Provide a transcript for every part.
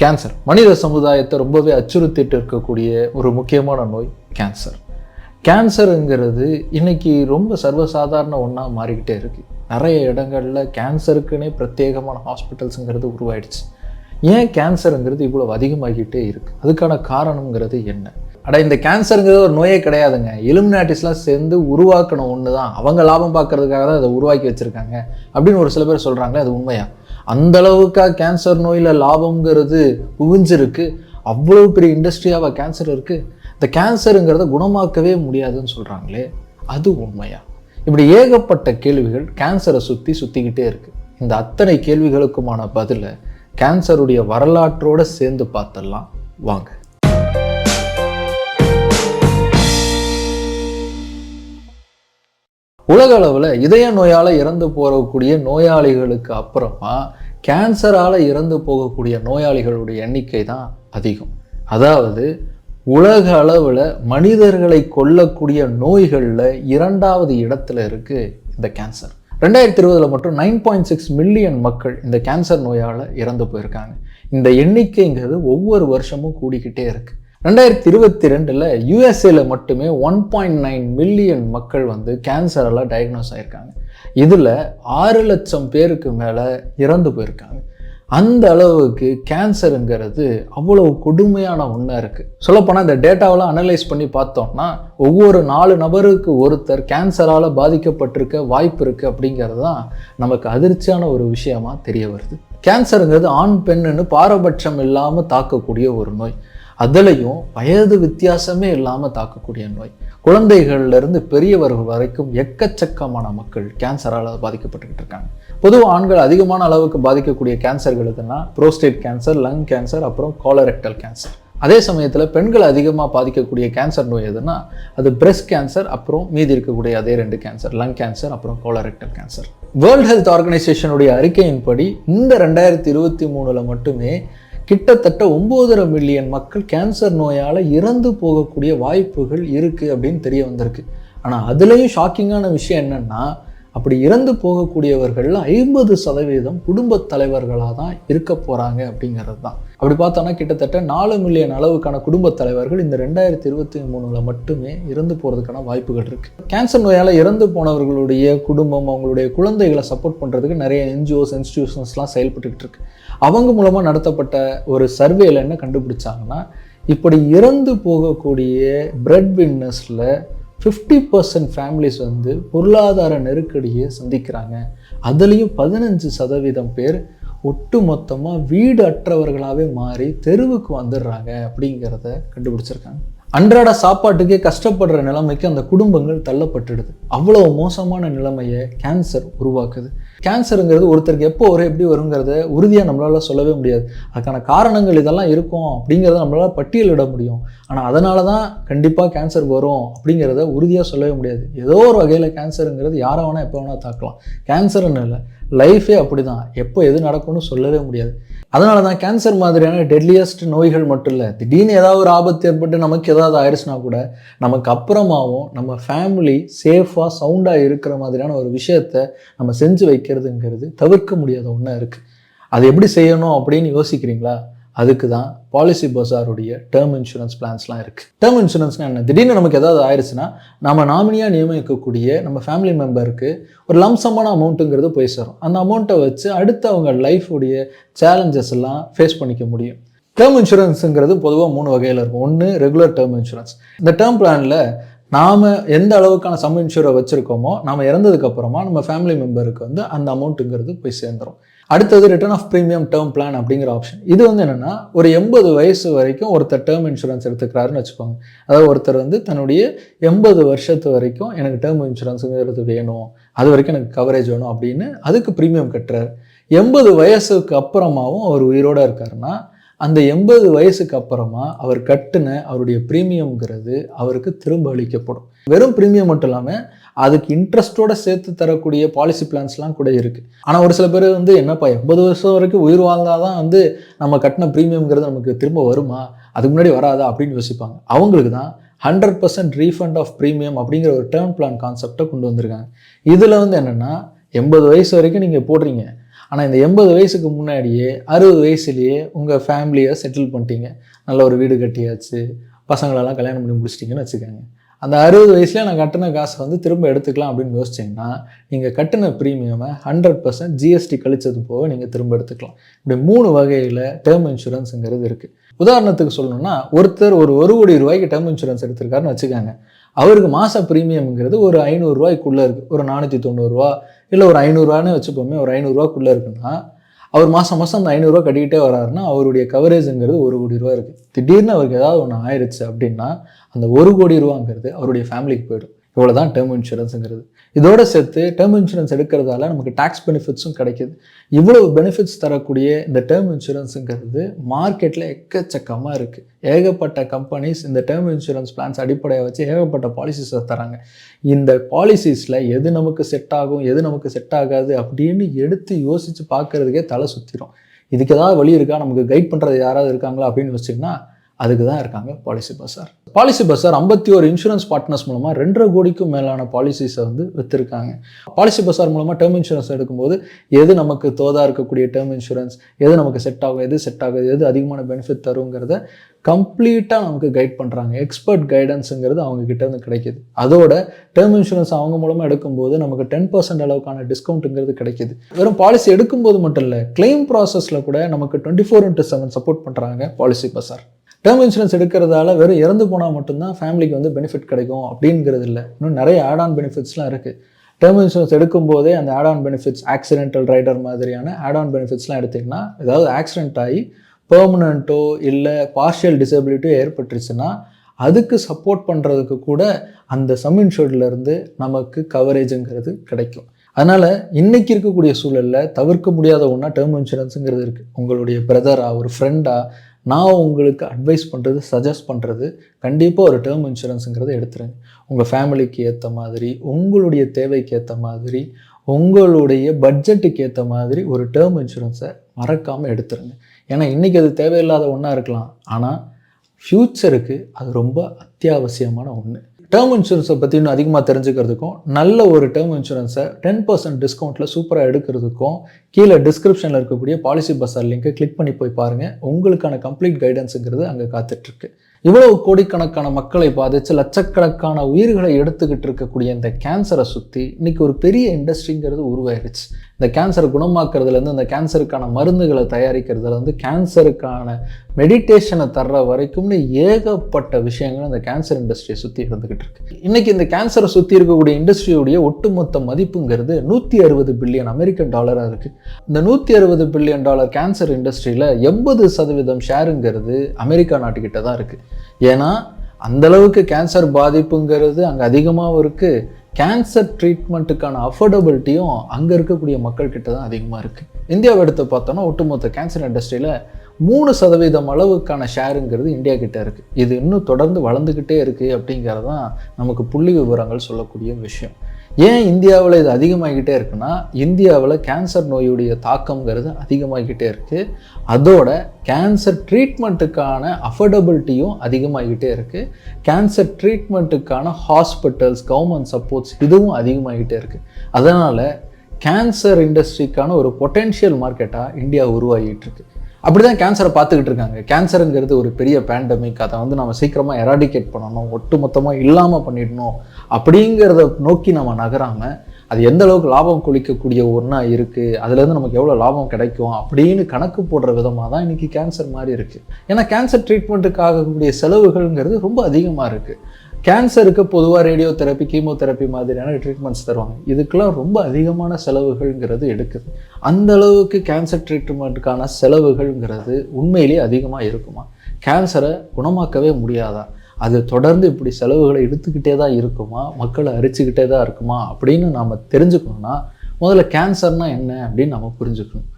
Cancer மனித சமுதாயத்தை ரொம்பவே அச்சுறுத்திட்டு இருக்கக்கூடிய ஒரு முக்கியமான நோய் கேன்சர் கேன்சருங்கிறது இன்னைக்கு ரொம்ப சர்வசாதாரண ஒன்றா மாறிக்கிட்டே இருக்கு. நிறைய இடங்களில் கேன்சருக்குன்னே பிரத்யேகமான ஹாஸ்பிட்டல்ஸுங்கிறது உருவாயிடுச்சு. ஏன் கேன்சருங்கிறது இவ்வளோ அதிகமாகிட்டே இருக்கு? அதுக்கான காரணங்கிறது என்ன? அட இந்த கேன்சருங்கிறது ஒரு நோயே கிடையாதுங்க. எலுமினாட்டிஸ்லாம் சேர்ந்து உருவாக்கின ஒன்று தான் அவங்க லாபம் பார்க்கறதுக்காக தான் அதை உருவாக்கி வச்சிருக்காங்க. அப்படின்னு ஒரு சில பேர் சொல்கிறாங்க அது உண்மையா? அந்தளவுக்காக கேன்சர் நோயில் லாபம்ங்கிறது குவிஞ்சிருக்கு. அவ்வளோ பெரிய இண்டஸ்ட்ரியாவாக கேன்சர் இருக்குது இந்த கேன்சருங்கிறத குணமாக்கவே முடியாதுன்னு சொல்கிறாங்களே அது உண்மையா? இப்படி ஏகப்பட்ட கேள்விகள் கேன்சரை சுற்றி சுற்றிக்கிட்டே இருக்குது இந்த அத்தனை கேள்விகளுக்குமான பதிலை கேன்சருடைய வரலாற்றோடு சேர்ந்து பார்த்துடலாம். வாங்க. உலக அளவில் இதய நோயால் இறந்து போகக்கூடிய நோயாளிகளுக்கு அப்புறமா கேன்சரால் இறந்து போகக்கூடிய நோயாளிகளுடைய எண்ணிக்கை தான் அதிகம். அதாவது உலக அளவில் மனிதர்களை கொல்லக்கூடிய நோய்களில் இரண்டாவது இடத்துல இருக்குது இந்த கேன்சர். ரெண்டாயிரத்தி இருபதில் மட்டும் நைன் பாயிண்ட் சிக்ஸ் மில்லியன் மக்கள் இந்த கேன்சர் நோயால் இறந்து போயிருக்காங்க. இந்த எண்ணிக்கைங்கிறது ஒவ்வொரு வருஷமும் கூடிக்கிட்டே இருக்குது ரெண்டாயிரத்தி இருபத்தி ரெண்டில் யூஎஸ்ஏல மட்டுமே ஒன் பாயிண்ட் நைன் மில்லியன் மக்கள் வந்து கேன்சரெல்லாம் டயக்னோஸ் ஆயிருக்காங்க. இதில் ஆறு லட்சம் பேருக்கு மேலே இறந்து போயிருக்காங்க. அந்த அளவுக்கு கேன்சருங்கிறது அவ்வளவு கொடுமையான ஒன்றா இருக்குது சொல்லப்போனால் இந்த டேட்டாவெல்லாம் அனலைஸ் பண்ணி பார்த்தோம்னா ஒவ்வொரு நாலு நபருக்கு ஒருத்தர் கேன்சரால் பாதிக்கப்பட்டிருக்க வாய்ப்பு இருக்குது அப்படிங்கிறது தான் நமக்கு அதிர்ச்சியான ஒரு விஷயமா தெரிய வருது. கேன்சருங்கிறது ஆண் பெண்ணுன்னு பாரபட்சம் இல்லாமல் தாக்கக்கூடிய ஒரு நோய். அதுலேயும் வயது வித்தியாசமே இல்லாமல் தாக்கக்கூடிய நோய். குழந்தைகள்லேருந்து பெரியவர்கள் வரைக்கும் எக்கச்சக்கமான மக்கள் கேன்சரால் பாதிக்கப்பட்டுக்கிட்டு இருக்காங்க. பொதுவாக ஆண்கள் அதிகமான அளவுக்கு பாதிக்கக்கூடிய கேன்சர்கள் எதுனா புரோஸ்டேட் கேன்சர் லங் கேன்சர் அப்புறம் கோலரெக்டல் கேன்சர் அதே சமயத்தில் பெண்கள் அதிகமாக பாதிக்கக்கூடிய கேன்சர் நோய் எதுனா அது பிரஸ்ட் கேன்சர் அப்புறம் மீதி இருக்கக்கூடிய அதே ரெண்டு கேன்சர் லங் கேன்சர் அப்புறம் கோலரெக்டல் கேன்சர் வேர்ல்ட் ஹெல்த் ஆர்கனைசேஷனுடைய அறிக்கையின்படி இந்த ரெண்டாயிரத்தி இருபத்தி மூணில் மட்டுமே கிட்டத்தட்ட ஒம்போதரை மில்லியன் மக்கள் கேன்சர் நோயால் இறந்து போகக்கூடிய வாய்ப்புகள் இருக்குது அப்படின்னு தெரிய வந்திருக்கு. ஆனால் அதுலேயும் ஷாக்கிங்கான விஷயம் என்னென்னா அப்படி இறந்து போகக்கூடியவர்களில் ஐம்பது சதவீதம் குடும்பத் தலைவர்களாக தான் இருக்க போகிறாங்க அப்படிங்கிறது தான். அப்படி பார்த்தோன்னா கிட்டத்தட்ட நாலு மில்லியன் அளவுக்கான குடும்பத் தலைவர்கள் இந்த ரெண்டாயிரத்தி இருபத்தி மூணில் மட்டுமே இறந்து போகிறதுக்கான வாய்ப்புகள் இருக்குது கேன்சர் நோயால் இறந்து போனவர்களுடைய குடும்பம் அவங்களுடைய குழந்தைகளை சப்போர்ட் பண்ணுறதுக்கு நிறைய என்ஜிஓஸ் இன்ஸ்டிடியூஷன்ஸ்லாம் செயல்பட்டுக்கிட்டு இருக்கு. அவங்க மூலமாக நடத்தப்பட்ட ஒரு சர்வேல என்ன கண்டுபிடிச்சாங்கன்னா இப்படி இறந்து போகக்கூடிய பிரெட் வின்னஸில் ஃபிஃப்டி பர்சன்ட் ஃபேமிலிஸ் வந்து பொருளாதார நெருக்கடியை சந்திக்கிறாங்க. அதுலேயும் பதினஞ்சு சதவீதம் பேர் ஒட்டு மொத்தமாக வீடு அற்றவர்களாகவே மாறி தெருவுக்கு வந்துடுறாங்க அப்படிங்கிறத கண்டுபிடிச்சிருக்காங்க. அன்றாட சாப்பாட்டுக்கே கஷ்டப்படுற நிலைமைக்கு அந்த குடும்பங்கள் தள்ளப்பட்டுடுது. அவ்வளோ மோசமான நிலைமையை கேன்சர் உருவாக்குது. கேன்சருங்கிறது ஒருத்தருக்கு எப்போ வரும் எப்படி வருங்கிறத உறுதியாக நம்மளால் சொல்லவே முடியாது. அதுக்கான காரணங்கள் இதெல்லாம் இருக்கும் அப்படிங்கிறத நம்மளால் பட்டியலிட முடியும். ஆனால் அதனால தான் கண்டிப்பாக கேன்சர் வரும் அப்படிங்கிறத உறுதியாக சொல்லவே முடியாது. ஏதோ ஒரு வகையில் கேன்சருங்கிறது யாரை வேணால் எப்போ வேணால் தாக்கலாம். கேன்சர்னு இல்லை லைஃபே அப்படி தான் எப்போ எது நடக்கும்னு சொல்லவே முடியாது. அதனால தான் கேன்சர் மாதிரியான டெட்லியஸ்ட் நோய்கள் மட்டும் இல்லை திடீர்னு ஏதாவது ஒரு ஆபத்து ஏற்பட்டு நமக்கு ஏதாவது ஆயிடுச்சுனா கூட நமக்கு அப்புறமாவும் நம்ம ஃபேமிலி சேஃபாக சவுண்டாக இருக்கிற மாதிரியான ஒரு விஷயத்த நம்ம செஞ்சு வைக்கிறதுங்கிறது தவிர்க்க முடியாத ஒன்றா இருக்குது அது எப்படி செய்யணும் அப்படின்னு யோசிக்கிறீங்களா? அதுக்கு தான் பாலிசி பஜாருடைய டேர்ம் இன்சூரன்ஸ் பிளான்ஸ்லாம் இருக்குது டேர்ம் இன்சூரன்ஸ்னா என்ன? திடீர்னு நமக்கு ஏதாவது ஆயிடுச்சுன்னா நம்ம நாமினியாக நியமிக்கக்கூடிய நம்ம ஃபேமிலி மெம்பருக்கு ஒரு லம்சமான அமௌண்ட்டுங்கிறது போய் சேரும். அந்த அமௌண்ட்டை வச்சு அடுத்து அவங்க லைஃபுடைய சேலஞ்சஸ் எல்லாம் ஃபேஸ் பண்ணிக்க முடியும். டேர்ம் இன்சூரன்ஸுங்கிறது பொதுவாக மூணு வகையில் இருக்கும். ஒன்று ரெகுலர் டேர்ம் இன்சூரன்ஸ் இந்த டேர்ம் பிளானில் நாம் எந்த அளவுக்கான சம் இன்சூரை வச்சுருக்கோமோ நம்ம இறந்ததுக்கப்புறமா நம்ம ஃபேமிலி மெம்பருக்கு வந்து அந்த அமௌண்ட்டுங்கிறது போய் சேர்ந்துடும் அடுத்தது return of premium term plan அப்படிங்கிற ஆப்ஷன் இது வந்து என்னென்னா ஒரு எண்பது வயசு வரைக்கும் ஒருத்தர் டேர்ம் இன்சூரன்ஸ் எடுத்துக்கிறாருன்னு வச்சுக்கோங்க. அதாவது ஒருத்தர் வந்து தன்னுடைய எண்பது வருஷத்து வரைக்கும் எனக்கு டேர்ம் இன்சூரன்ஸுங்கிறது வேணும். அது வரைக்கும் எனக்கு கவரேஜ் வேணும் அப்படின்னு அதுக்கு ப்ரீமியம் கட்டுறாரு. எண்பது வயசுக்கு அப்புறமாவும் அவர் உயிரோடு இருக்காருன்னா அந்த எண்பது வயசுக்கு அப்புறமா அவர் கட்டின அவருடைய ப்ரீமியம்ங்கிறது அவருக்கு திரும்ப அளிக்கப்படும். வெறும் ப்ரீமியம் மட்டும் இல்லாமல் அதுக்கு இன்ட்ரெஸ்ட்டோட சேர்த்து தரக்கூடிய பாலிசி பிளான்ஸ்லாம் கூட இருக்குது ஆனால் ஒரு சில பேர் வந்து என்னப்பா எண்பது வருஷம் வரைக்கும் உயிர் வாழ்ந்தால் தான் வந்து நம்ம கட்டின ப்ரீமியம்ங்கிறது நமக்கு திரும்ப வருமா? அதுக்கு முன்னாடி வராதா? அப்படின்னு யோசிப்பாங்க. அவங்களுக்கு தான் hundred percent refund of premium அப்படிங்கிற ஒரு டேர்ம் பிளான் கான்செப்டை கொண்டு வந்திருக்காங்க. இதில் வந்து என்னென்னா எண்பது வயசு வரைக்கும் நீங்கள் போடுறீங்க. ஆனால் இந்த எண்பது வயசுக்கு முன்னாடியே அறுபது வயசுலேயே உங்கள் ஃபேமிலியை செட்டில் பண்ணிட்டீங்க. நல்ல ஒரு வீடு கட்டியாச்சு. பசங்களெல்லாம் கல்யாணம் பண்ணி முடிச்சிட்டிங்கன்னு வச்சுக்கோங்க. அந்த அறுபது வயசுல நான் கட்டின காசை வந்து திரும்ப எடுத்துக்கலாம் அப்படின்னு யோசிச்சிங்கன்னா நீங்கள் கட்டின ப்ரீமியமை ஹண்ட்ரட் பர்சன்ட் ஜிஎஸ்டி கழிச்சது போக நீங்கள் திரும்ப எடுத்துக்கலாம். இப்படி மூணு வகையில் டேர்ம் இன்சூரன்ஸுங்கிறது இருக்குது உதாரணத்துக்கு சொல்லணும்னா ஒருத்தர் ஒரு ஒரு கோடி ரூபாய்க்கு டேர்ம் இன்சூரன்ஸ் எடுத்திருக்காருன்னு வச்சுக்காங்க. அவருக்கு மாத ப்ரீமியம்ங்கிறது ஒரு ஐநூறுரூவாய்க்குள்ளே இருக்குது ஒரு நானூற்றி தொண்ணூறுரூவா இல்லை ஒரு ஐநூறுரூவான்னு வச்சுப்போமே ஒரு ஐநூறுரூவாக்குள்ளே இருக்குன்னா அவர் மாதம் மாதம் அந்த ஐநூறுரூவா கட்டிக்கிட்டே வராருன்னா அவருடைய கவரேஜுங்கிறது ஒரு கோடி ரூபா இருக்குது திடீர்னு அவருக்கு ஏதாவது ஒன்று ஆயிடுச்சு அப்படின்னா அந்த ஒரு கோடி ரூபாங்கிறது அவருடைய ஃபேமிலிக்கு போயிடும். இவ்வளோ தான் டேர்ம் இன்சூரன்ஸுங்கிறது இதோட சேர்த்து டேர்ம் இன்சூரன்ஸ் எடுக்கிறதால நமக்கு டேக்ஸ் பெனிஃபிட்ஸும் கிடைக்கிது. இவ்வளவு பெனிஃபிட்ஸ் தரக்கூடிய இந்த டேர்ம் இன்சூரன்ஸுங்கிறது மார்க்கெட்டில் எக்கச்சக்கமாக இருக்குது ஏகப்பட்ட கம்பெனிஸ் இந்த டேர்ம் இன்சூரன்ஸ் பிளான்ஸ் அடிப்படையை வச்சு ஏகப்பட்ட பாலிசிஸை தராங்க. இந்த பாலிசிஸில் எது நமக்கு செட் ஆகும் எது நமக்கு செட் ஆகாது அப்படின்னு எடுத்து யோசித்து பார்க்கறதுக்கே தலை சுற்றிடும் இதுக்கு ஏதாவது வழி இருக்கா? நமக்கு கைட் பண்ணுறது யாராவது இருக்காங்களா அப்படின்னு வச்சிங்கன்னா அதுக்கு தான் இருக்காங்க பாலிசி பசார் பாலிசி பசார் ஐம்பத்தி ஒரு இன்சூரன்ஸ் பார்ட்னர்ஸ் மூலமாக ரெண்டரை கோடிக்கும் மேலான பாலிசிஸை வந்து விற்றுருக்காங்க பாலிசி பசார் மூலமாக டேர்ம் இன்சூரன்ஸ் எடுக்கும்போது எது நமக்கு தோதாக இருக்கக்கூடிய டேர்ம் இன்சூரன்ஸ் எது நமக்கு செட் ஆகும் எது செட் ஆகுது எது அதிகமான பெனிஃபிட் தருங்கிறத கம்ப்ளீட்டாக நமக்கு கைட் பண்ணுறாங்க எக்ஸ்பர்ட் கைடன்ஸுங்கிறது அவங்க கிட்டேருந்து கிடைக்கிது. அதோட டேர்ம் இன்சூரன்ஸ் அவங்க மூலமாக எடுக்கும்போது நமக்கு டென் பர்சன்ட் அளவுக்கான டிஸ்கவுண்ட்டுங்கிறது கிடைக்கிது. வெறும் பாலிசி எடுக்கும்போது மட்டும் இல்லை கிளைம் ப்ராசஸில் கூட நமக்கு twenty four into seven support பண்ணுறாங்க பாலிசி பசார் டேர்ம் இன்சூரன்ஸ் எடுக்கிறதால வெறும் இறந்து போனால் மட்டும்தான் ஃபேமிலிக்கு வந்து பெனிஃபிட் கிடைக்கும் அப்படிங்கிறது இல்லை. இன்னும் நிறைய ஆட் ஆன் பெனிஃபிட்ஸ்லாம் இருக்குது டேர்ம் இன்சூரன்ஸ் எடுக்கும்போதே அந்த add on benefits accidental rider மாதிரியான ஆட் ஆன் பெனிஃபிட்ஸ்லாம் எடுத்திங்கன்னா ஏதாவது ஆக்சிடென்ட் ஆகி பெர்மனண்ட்டோ இல்லை பார்ஷியல் டிசபிலிட்டியோ ஏற்பட்டுருச்சுன்னா அதுக்கு சப்போர்ட் பண்ணுறதுக்கு கூட அந்த சம் இன்சூர்ட்லேருந்து நமக்கு கவரேஜுங்கிறது கிடைக்கும். அதனால் இன்றைக்கி இருக்கக்கூடிய சூழலில் தவிர்க்க முடியாத ஒன்றா டேர்ம் இன்சூரன்ஸுங்கிறது இருக்குது உங்களுடைய பிரதராக ஒரு ஃப்ரெண்டாக நான் உங்களுக்கு அட்வைஸ் பண்ணுறது சஜஸ்ட் பண்ணுறது கண்டிப்பாக ஒரு டேர்ம் இன்சூரன்ஸுங்கிறத எடுத்துருங்க. உங்கள் ஃபேமிலிக்கு ஏற்ற மாதிரி உங்களுடைய தேவைக்கு ஏற்ற மாதிரி உங்களுடைய பட்ஜெட்டுக்கு ஏற்ற மாதிரி ஒரு டேர்ம் இன்சூரன்ஸை மறக்காமல் எடுத்துருங்க. ஏன்னா இன்றைக்கி அது தேவையில்லாத ஒன்றா இருக்கலாம். ஆனால் ஃப்யூச்சருக்கு அது ரொம்ப அத்தியாவசியமான ஒன்று டேர்ம் இன்சூரன்ஸை பற்றி இன்னும் அதிகமாக தெரிஞ்சுக்கிறதுக்கும் நல்ல ஒரு டேர்ம் இன்சூரன்ஸை டென் பர்சன்ட் டிஸ்கவுண்ட்டில் சூப்பராக எடுக்கிறதுக்கும் கீழே டிஸ்கிரிப்ஷனில் இருக்கக்கூடிய பாலிசி பஸ்ஸார் லிங்கை கிளிக் பண்ணி போய் பாருங்கள் உங்களுக்கான கம்ப்ளீட் கைடன்ஸுங்கிறது அங்கே காத்துட்ருக்கு. இவ்வளவு கோடிக்கணக்கான மக்களை பாதித்து லட்சக்கணக்கான உயிர்களை எடுத்துக்கிட்டு இருக்கக்கூடிய இந்த கேன்சரை சுற்றி இன்னைக்கு ஒரு பெரிய இண்டஸ்ட்ரிங்கிறது உருவாயிருச்சு. இந்த கேன்சரை குணமாக்குறதுலேருந்து இந்த கேன்சருக்கான மருந்துகளை தயாரிக்கிறதுலேருந்து கேன்சருக்கான மெடிடேஷனை தர்ற வரைக்கும்னு ஏகப்பட்ட விஷயங்கள் இந்த கேன்சர் இண்டஸ்ட்ரியை சுற்றி இருந்துக்கிட்டு இருக்கு. இன்னைக்கு இந்த கேன்சரை சுற்றி இருக்கக்கூடிய இண்டஸ்ட்ரியுடைய ஒட்டுமொத்த மதிப்புங்கிறது நூற்றி அறுபது பில்லியன் அமெரிக்கன் டாலராக இருக்குது இந்த நூற்றி அறுபது பில்லியன் டாலர் கேன்சர் இண்டஸ்ட்ரியில் எண்பது சதவீதம் ஷேருங்கிறது அமெரிக்கா நாட்டுக்கிட்ட தான் இருக்குது ஏன்னா அந்தளவுக்கு கேன்சர் பாதிப்புங்கிறது அங்கே அதிகமாகவும் இருக்குது கேன்சர் ட்ரீட்மெண்ட்டுக்கான அஃபோர்டபிலிட்டியும் அங்கே இருக்கக்கூடிய மக்கள்கிட்ட தான் அதிகமாக இருக்குது இந்தியாவை எடுத்து பார்த்தோன்னா ஒட்டுமொத்த கேன்சர் இண்டஸ்ட்ரியில் மூணு சதவீதம் அளவுக்கான ஷேருங்கிறது இந்தியா கிட்டே இருக்குது இது இன்னும் தொடர்ந்து வளர்ந்துக்கிட்டே இருக்குது அப்படிங்கிறதான் நமக்கு புள்ளி விவரங்கள் சொல்லக்கூடிய விஷயம். ஏன் இந்தியாவில் இது அதிகமாகிக்கிட்டே இருக்குன்னா இந்தியாவில் கேன்சர் நோயுடைய தாக்கங்கிறது அதிகமாகிக்கிட்டே இருக்குது அதோட கேன்சர் ட்ரீட்மெண்ட்டுக்கான அஃபோர்டபிலிட்டியும் அதிகமாகிக்கிட்டே இருக்குது கேன்சர் ட்ரீட்மெண்ட்டுக்கான ஹாஸ்பிட்டல்ஸ் கவர்மெண்ட் சப்போர்ட்ஸ் இதுவும் அதிகமாகிக்கிட்டே இருக்குது அதனால் கேன்சர் இண்டஸ்ட்ரிக்கான ஒரு பொட்டென்ஷியல் மார்க்கெட்டாக இந்தியா உருவாகிட்டு இருக்கு. அப்படி தான் கேன்சரை பார்த்துக்கிட்டு இருக்காங்க. கேன்சருங்கிறது ஒரு பெரிய பேண்டமிக் அதை வந்து நம்ம சீக்கிரமாக எராடிகேட் பண்ணணும். ஒட்டுமொத்தமாக இல்லாமல் பண்ணிடணும். அப்படிங்கிறத நோக்கி நம்ம நகராமல் அது எந்த அளவுக்கு லாபம் கொளிக்கக்கூடிய ஒன்றா இருக்குது அதுலேருந்து நமக்கு எவ்வளோ லாபம் கிடைக்கும் அப்படின்னு கணக்கு போடுற விதமாக தான் இன்றைக்கி கேன்சர் மாதிரி இருக்குது ஏன்னா கேன்சர் ட்ரீட்மெண்ட்டுக்காகக்கூடிய செலவுகள்ங்கிறது ரொம்ப அதிகமாக இருக்குது கேன்சருக்கு பொதுவாக ரேடியோ தெரப்பி கீமோதெரப்பி மாதிரியான ட்ரீட்மெண்ட்ஸ் தருவாங்க. இதுக்கெல்லாம் ரொம்ப அதிகமான செலவுகள்ங்கிறது எடுக்குது. அந்த அளவுக்கு கேன்சர் ட்ரீட்மெண்ட்டுக்கான செலவுகள்ங்கிறது உண்மையிலேயே அதிகமாக இருக்குமா? கேன்சரை குணமாக்கவே முடியாதா? அது தொடர்ந்து இப்படி செலவுகளை எடுத்துக்கிட்டே தான் இருக்குமா? மக்களை அரிச்சுக்கிட்டே தான் இருக்குமா? அப்படின்னு நாம் தெரிஞ்சுக்கணும்னா முதல்ல கேன்சர்னால் என்ன அப்படின்னு நம்ம புரிஞ்சுக்கணும்.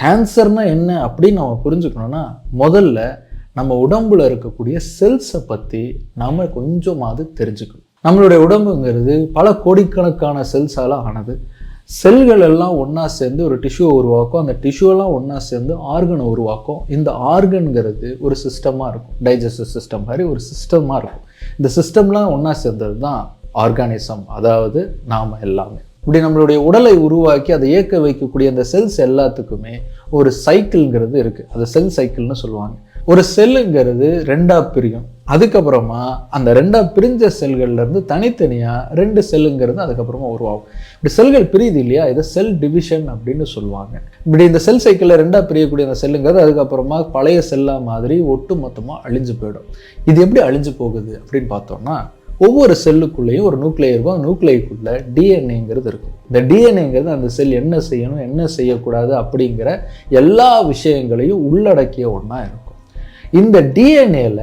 கேன்சர்னால் என்ன அப்படின்னு நம்ம புரிஞ்சுக்கணும்னா முதல்ல நம்ம உடம்புல இருக்கக்கூடிய செல்ஸை பற்றி நம்ம கொஞ்சமாவது தெரிஞ்சுக்கணும். நம்மளுடைய உடம்புங்கிறது பல கோடிக்கணக்கான செல்ஸால் ஆனது. செல்கள் எல்லாம் ஒன்றா சேர்ந்து ஒரு டிஷ்யூவை உருவாக்கும். அந்த டிஷ்யூலாம் ஒன்றா சேர்ந்து ஆர்கனை உருவாக்கும். இந்த ஆர்கனுங்கிறது ஒரு சிஸ்டமாக இருக்கும். டைஜஸ்டிவ் சிஸ்டம் மாதிரி ஒரு சிஸ்டமாக இருக்கும். இந்த சிஸ்டம்லாம் ஒன்றா சேர்ந்தது தான் ஆர்கானிசம் அதாவது நாம் எல்லாமே. இப்படி நம்மளுடைய உடலை உருவாக்கி அதை இயக்க வைக்கக்கூடிய அந்த செல்ஸ் எல்லாத்துக்குமே ஒரு சைக்கிள்ங்கிறது இருக்குது அது செல் சைக்கிள்னு சொல்லுவாங்க. ஒரு செல்லுங்கிறது ரெண்டாக பிரியும். அதுக்கப்புறமா அந்த ரெண்டாக பிரிஞ்ச செல்கள்லேருந்து தனித்தனியாக ரெண்டு செல்லுங்கிறது அதுக்கப்புறமா உருவாகும். இப்படி செல்கள் பிரியுது இல்லையா? இதை செல் டிவிஷன் அப்படின்னு சொல்லுவாங்க. இப்படி இந்த செல் சைக்கிளில் ரெண்டாக பிரியக்கூடிய அந்த செல்லுங்கிறது அதுக்கப்புறமா பழைய செல்லா மாதிரி ஒட்டு மொத்தமாக அழிஞ்சு போயிடும். இது எப்படி அழிஞ்சு போகுது அப்படின்னு பார்த்தோம்னா ஒவ்வொரு செல்லுக்குள்ளேயும் ஒரு நியூக்ளியர் இருக்கும். அந்த டிஎன்ஏங்கிறது இருக்கும். இந்த டிஎன்ஏங்கிறது அந்த செல் என்ன செய்யணும் என்ன செய்யக்கூடாது அப்படிங்கிற எல்லா விஷயங்களையும் உள்ளடக்கிய ஒன்றா இருக்கும். இந்த டிஎன்ஏல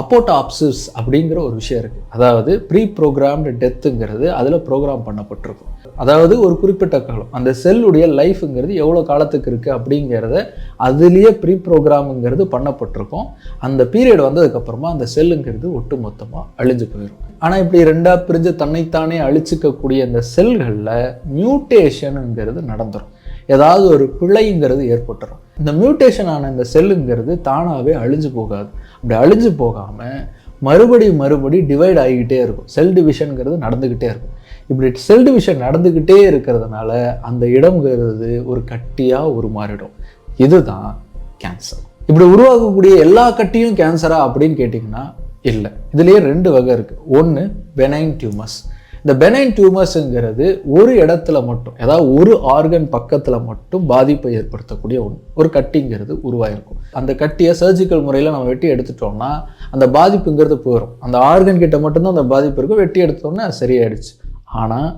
அப்போட்டாப்சிஸ் அப்படிங்கிற ஒரு விஷயம் இருக்குது அதாவது ப்ரீ ப்ரோக்ராம்டு டெத்துங்கிறது அதில் ப்ரோக்ராம் பண்ணப்பட்டிருக்கும். அதாவது ஒரு குறிப்பிட்ட காலம் அந்த செல்லுடைய லைஃப்ங்கிறது எவ்வளோ காலத்துக்கு இருக்குது அப்படிங்கிறத அதுலேயே ப்ரீ ப்ரோக்ராமுங்கிறது பண்ணப்பட்டிருக்கும். அந்த பீரியட் வந்ததுக்கப்புறமா அந்த செல்லுங்கிறது ஒட்டு மொத்தமாக அழிஞ்சு போயிடும் ஆனால் இப்படி ரெண்டாக பிரிஞ்சு தன்னைத்தானே அழிச்சிக்கக்கூடிய அந்த செல்களில் மியூட்டேஷனுங்கிறது நடந்துடும் ஏதாவது ஒரு பிழைங்கிறது ஏற்பட்டுரும். இந்த மியூட்டேஷன் ஆன இந்த செல்லுங்கிறது தானாகவே அழிஞ்சு போகாது. அப்படி அழிஞ்சு போகாமல் மறுபடி மறுபடி டிவைட் ஆகிக்கிட்டே இருக்கும். செல் டிவிஷனுங்கிறது நடந்துக்கிட்டே இருக்கும். இப்படி செல் டிவிஷன் நடந்துக்கிட்டே இருக்கிறதுனால அந்த இடம்ங்கிறது ஒரு கட்டியாக உருமாறிடும். இதுதான் கேன்சர் இப்படி உருவாக்கக்கூடிய எல்லா கட்டியும் கேன்சரா அப்படின்னு கேட்டிங்கன்னா இல்லை. இதுலேயே ரெண்டு வகை இருக்குது ஒன்று பெனைன் டியூமர்ஸ் இந்த பெனைன் டியூமர்ஸுங்கிறது ஒரு இடத்துல மட்டும் ஏதாவது ஒரு ஆர்கன் பக்கத்தில் மட்டும் பாதிப்பை ஏற்படுத்தக்கூடிய ஒன்று ஒரு கட்டிங்கிறது உருவாயிருக்கும். அந்த கட்டியை சர்ஜிக்கல் முறையில் நம்ம வெட்டி எடுத்துட்டோம்னா அந்த பாதிப்புங்கிறது போயிடும் அந்த ஆர்கன் கிட்ட மட்டும்தான் அந்த பாதிப்பு இருக்கும். வெட்டி எடுத்தோம்னா அது சரியாயிடுச்சு. ஆனால்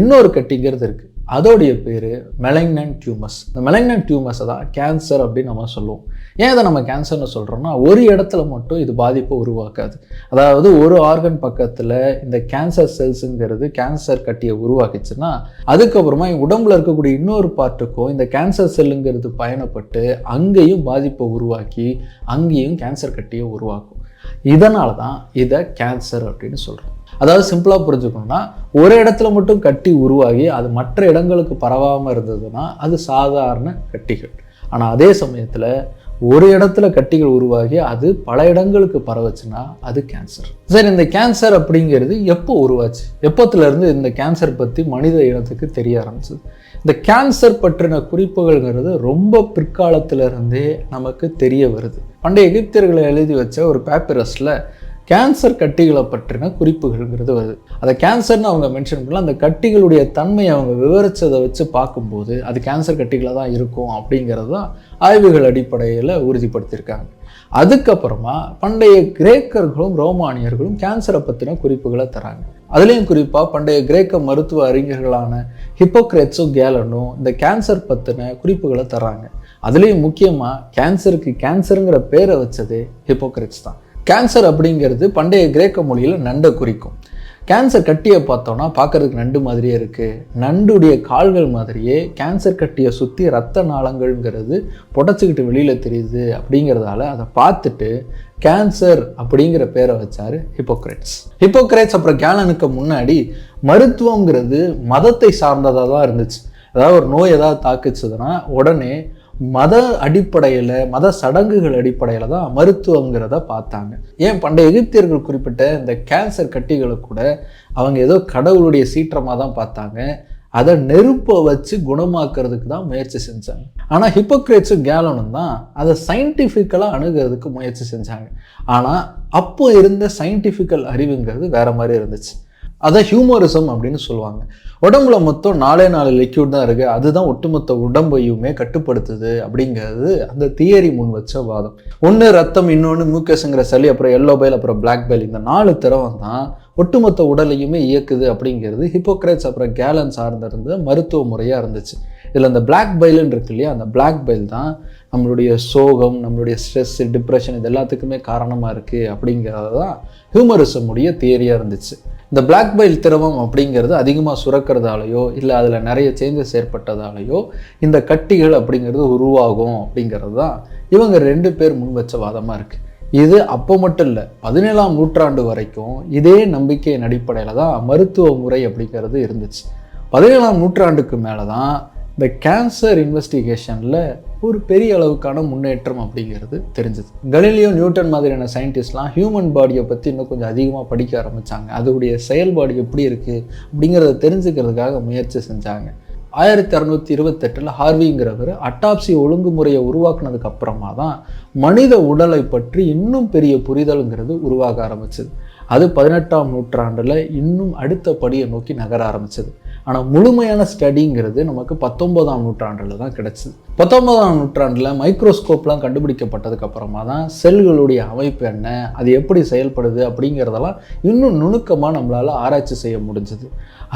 இன்னொரு கட்டிங்கிறது இருக்குது அதோடைய பேர் மெலங்னன் டியூமர்ஸ் இந்த மெலங்னன் டியூமர்ஸை தான் கேன்சர் அப்படின்னு நம்ம சொல்லுவோம். ஏன் இதை நம்ம கேன்சர்னு சொல்கிறோம்னா ஒரு இடத்துல மட்டும் இது பாதிப்பை உருவாக்காது. அதாவது ஒரு ஆர்கன் பக்கத்தில் இந்த கேன்சர் செல்ஸுங்கிறது கேன்சர் கட்டியை உருவாக்கிச்சுன்னா அதுக்கப்புறமா உடம்புல இருக்கக்கூடிய இன்னொரு பார்ட்டுக்கும் இந்த கேன்சர் செல்லுங்கிறது பயணப்பட்டு அங்கேயும் பாதிப்பை உருவாக்கி அங்கேயும் கேன்சர் கட்டியை உருவாக்கும். இதனால தான் இதை கேன்சர் அப்படின்னு சொல்கிறோம் அதாவது சிம்பிளாக புரிஞ்சுக்கணும்னா ஒரு இடத்துல மட்டும் கட்டி உருவாகி அது மற்ற இடங்களுக்கு பரவாமல் இருந்ததுன்னா அது சாதாரண கட்டிகள். ஆனால் அதே சமயத்தில் ஒரு இடத்துல கட்டிகள் உருவாகி அது பல இடங்களுக்கு பரவச்சுன்னா அது கேன்சர் சரி இந்த கேன்சர் அப்படிங்கிறது எப்போ உருவாச்சு? எப்போத்துல இருந்து இந்த கேன்சர் பற்றி மனித இனத்துக்கு தெரிய ஆரம்பிச்சது? இந்த கேன்சர் பற்றின குறிப்புகள்ங்கிறது ரொம்ப பிற்காலத்திலிருந்தே நமக்கு தெரிய வருது. பண்டைய எகிப்தியர்களை எழுதி வச்ச ஒரு பேப்பரஸில் கேன்சர் கட்டிகளை பற்றின குறிப்புகள்ங்கிறது வருது. அதை கேன்சர்னு அவங்க மென்ஷன் பண்ணல அந்த கட்டிகளுடைய தன்மையை அவங்க விவரித்ததை வச்சு பார்க்கும்போது அது கேன்சர் கட்டிகளாக தான் இருக்கும் அப்படிங்கிறது தான் ஆய்வுகள் அடிப்படையில் உறுதிப்படுத்தியிருக்காங்க. அதுக்கப்புறமா பண்டைய கிரேக்கர்களும் ரோமானியர்களும் கேன்சரை பற்றின குறிப்புகளை தராங்க. அதுலேயும் குறிப்பாக பண்டைய கிரேக்க மருத்துவ அறிஞர்களான ஹிப்போக்ரேட்ஸும் கேலனும் இந்த கேன்சர் பற்றின குறிப்புகளை தராங்க. அதுலேயும் முக்கியமாக கேன்சருக்கு கேன்சருங்கிற பேரை வச்சதே ஹிப்போக்ரேட்ஸ் தான். கேன்சர் அப்படிங்கிறது பண்டைய கிரேக்க மொழியில் நண்டை குறிக்கும். கேன்சர் கட்டியை பார்த்தோன்னா பார்க்கறதுக்கு நண்டு மாதிரியே இருக்குது நண்டுடைய கால்கள் மாதிரியே கேன்சர் கட்டியை சுற்றி ரத்த நாளங்கள்ங்கிறது புடச்சிக்கிட்டு வெளியில் தெரியுது அப்படிங்கிறதால அதை பார்த்துட்டு கேன்சர் அப்படிங்கிற பேரை வச்சார் ஹிப்போக்ரேட்ஸ் ஹிப்போக்ரேட்ஸ் அப்புறம் கேலனுக்கு முன்னாடி மருத்துவங்கிறது மதத்தை சார்ந்ததாக தான் இருந்துச்சு. அதாவது ஒரு நோய் ஏதாவது தாக்குச்சுதுன்னா உடனே மத அடிப்படையில் மத சடங்குகள் அடிப்படையில் தான் மருத்துவங்கிறத பார்த்தாங்க. ஏன் பண்டைய எகிப்தியர்கள் குறிப்பிட்ட இந்த கேன்சர் கட்டிகளை கூட அவங்க ஏதோ கடவுளுடைய சீற்றமாக தான் பார்த்தாங்க. அதை நெருப்பை வச்சு குணமாக்குறதுக்கு தான் முயற்சி செஞ்சாங்க. ஆனால் ஹிப்போக்ரேட்ஸும் கேலனும் தான் அதை சயின்டிஃபிக்கலாக அணுகிறதுக்கு முயற்சி செஞ்சாங்க. ஆனால் அப்போ இருந்த சயின்டிஃபிக்கல் அறிவுங்கிறது வேற மாதிரி இருந்துச்சு. அதை ஹியூமரிசம் அப்படின்னு சொல்லுவாங்க. உடம்புல மொத்தம் நாலே நாலு லிக்யூட் தான் இருக்குது அதுதான் ஒட்டுமொத்த உடம்பையுமே கட்டுப்படுத்துது அப்படிங்கிறது அந்த தியரி முன் வச்ச வாதம். ஒன்று ரத்தம் இன்னொன்று மியூக்கஸுங்கிற சளி அப்புறம் எல்லோ பைல் அப்புறம் பிளாக் பைல் இந்த நாலு திரவம் தான் ஒட்டுமொத்த உடலையுமே இயக்குது அப்படிங்கிறது ஹிப்போக்ரேட்ஸ் அப்புறம் கேலன் சார்ந்திருந்த மருத்துவ முறையாக இருந்துச்சு. இதில் அந்த பிளாக் பைலுன்னு இருக்கு இல்லையா அந்த பிளாக் பைல் தான் நம்மளுடைய சோகம் நம்மளுடைய ஸ்ட்ரெஸ் டிப்ரெஷன் இது எல்லாத்துக்குமே காரணமாக இருக்குது அப்படிங்கிறது தான் ஹியூமரிசமுடைய தியரியாக இருந்துச்சு. இந்த பிளாக் பைல் திரவம் அப்படிங்கிறது அதிகமாக சுரக்கிறதாலையோ இல்லை அதில் நிறைய சேஞ்சஸ் ஏற்பட்டதாலேயோ இந்த கட்டிகள் அப்படிங்கிறது உருவாகும் அப்படிங்கிறது தான் இவங்க ரெண்டு பேர் முன் வச்ச வாதமாக இருக்குது இது அப்போ மட்டும் இல்லை பதினேழாம் நூற்றாண்டு வரைக்கும் இதே நம்பிக்கையின் அடிப்படையில் தான் மருத்துவ முறை அப்படிங்கிறது இருந்துச்சு. பதினேழாம் நூற்றாண்டுக்கு மேலே தான் இந்த கேன்சர் இன்வெஸ்டிகேஷனில் ஒரு பெரிய அளவுக்கான முன்னேற்றம் அப்படிங்கிறது தெரிஞ்சது. கலிலியோ நியூட்டன் மாதிரியான சயின்டிஸ்ட்லாம் ஹியூமன் பாடியை பற்றி இன்னும் கொஞ்சம் அதிகமாக படிக்க ஆரம்பித்தாங்க அதோடைய செயல்பாடு எப்படி இருக்குது அப்படிங்கிறத தெரிஞ்சுக்கிறதுக்காக முயற்சி செஞ்சாங்க. ஆயிரத்தி அறநூற்றி இருபத்தெட்டில் ஹார்விங்கிறவர் அட்டாப்சி ஒழுங்குமுறையை உருவாக்குனதுக்கு அப்புறமா தான் மனித உடலை பற்றி இன்னும் பெரிய புரிதலுங்கிறது உருவாக ஆரம்பிச்சது. அது பதினெட்டாம் நூற்றாண்டில் இன்னும் அடுத்த படியை நோக்கி நகர ஆரம்பிச்சது. ஆனால் முழுமையான ஸ்டடிங்கிறது நமக்கு பத்தொன்பதாம் நூற்றாண்டில் தான் கிடச்சிது. பத்தொன்பதாம் நூற்றாண்டில் மைக்ரோஸ்கோப்லாம் கண்டுபிடிக்கப்பட்டதுக்கப்புறமா தான் செல்களுடைய அமைப்பு என்ன அது எப்படி செயல்படுது அப்படிங்கிறதெல்லாம் இன்னும் நுணுக்கமாக நம்மளால் ஆராய்ச்சி செய்ய முடிஞ்சது.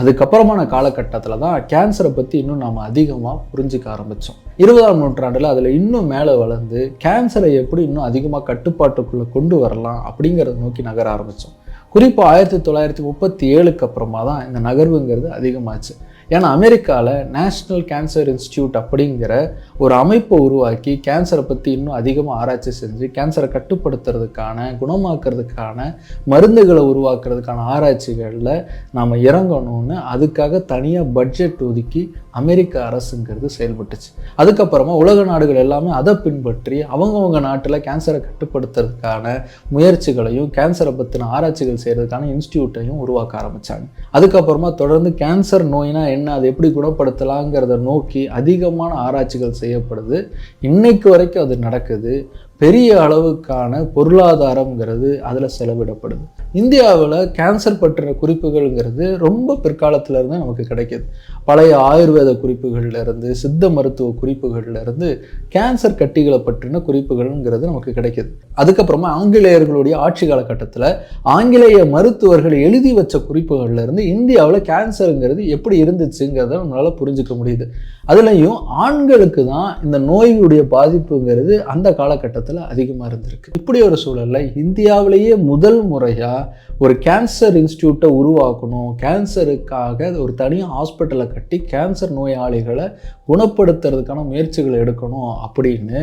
அதுக்கப்புறமான காலகட்டத்தில் தான் கேன்சரை பற்றி இன்னும் நாம் அதிகமாக புரிஞ்சுக்க ஆரம்பித்தோம் இருபதாம் நூற்றாண்டில் அதில் இன்னும் மேலே வளர்ந்து கேன்சரை எப்படி இன்னும் அதிகமாக கட்டுப்பாட்டுக்குள்ளே கொண்டு வரலாம் அப்படிங்கிறத நோக்கி நகர ஆரம்பித்தோம் குறிப்பாக ஆயிரத்தி தொள்ளாயிரத்தி முப்பத்தி ஏழுக்கு அப்புறமா தான் இந்த நகர்வுங்கிறது அதிகமாச்சு. ஏன்னா அமெரிக்காவில் நேஷ்னல் கேன்சர் இன்ஸ்டியூட் அப்படிங்கிற ஒரு அமைப்பை உருவாக்கி கேன்சரை பற்றி இன்னும் அதிகமாக ஆராய்ச்சி செஞ்சு கேன்சரை கட்டுப்படுத்துறதுக்கான குணமாக்குறதுக்கான மருந்துகளை உருவாக்குறதுக்கான ஆராய்ச்சிகளில் நாம் இறங்கணும்னு அதுக்காக தனியாக பட்ஜெட் ஒதுக்கி அமெரிக்க அரசுங்கிறது செயல்பட்டுச்சு. அதுக்கப்புறமா உலக நாடுகள் எல்லாமே அதை பின்பற்றி அவங்கவுங்க நாட்டில் கேன்சரை கட்டுப்படுத்துறதுக்கான முயற்சிகளையும் கேன்சரை பற்றின ஆராய்ச்சிகள் செய்கிறதுக்கான இன்ஸ்டியூட்டையும் உருவாக்க ஆரம்பித்தாங்க அதுக்கப்புறமா தொடர்ந்து கேன்சர் நோயினா என்ன அதை எப்படி குணப்படுத்தலாங்கிறத நோக்கி அதிகமான ஆராய்ச்சிகள் செய்யப்படுது. இன்னைக்கு வரைக்கும் அது நடக்குது. பெரிய அளவுக்கான பொருளாதாரங்கிறது அதில் செலவிடப்படுது. இந்தியாவில் கேன்சர் பற்றின குறிப்புகள்ங்கிறது ரொம்ப பிற்காலத்திலேருந்து நமக்கு கிடைக்கிது. பழைய ஆயுர்வேத குறிப்புகள்லேருந்து சித்த மருத்துவ குறிப்புகள்லேருந்து கேன்சர் கட்டிகளை பற்றின குறிப்புகள்ங்கிறது நமக்கு கிடைக்கிது. அதுக்கப்புறமா ஆங்கிலேயர்களுடைய ஆட்சி காலகட்டத்தில் ஆங்கிலேய மருத்துவர்கள் எழுதி வச்ச குறிப்புகள்லேருந்து இந்தியாவில் கேன்சருங்கிறது எப்படி இருந்துச்சுங்கிறத நம்மளால் புரிஞ்சுக்க முடியுது. அதுலேயும் ஆண்களுக்கு தான் இந்த நோயுடைய பாதிப்புங்கிறது அந்த காலகட்டத்தில் அதிகமாக இருந்திருக்கு. இப்படி ஒரு சூழலில் இந்தியாவிலேயே முதல் முறையாக ஒரு கேன்சர் இன்ஸ்டியூட்டை உருவாக்கணும். கேன்சருக்காக ஒரு தனியாக ஹாஸ்பிட்டலை கட்டி கேன்சர் நோயாளிகளை குணப்படுத்துறதுக்கான முயற்சிகளை எடுக்கணும் அப்படின்னு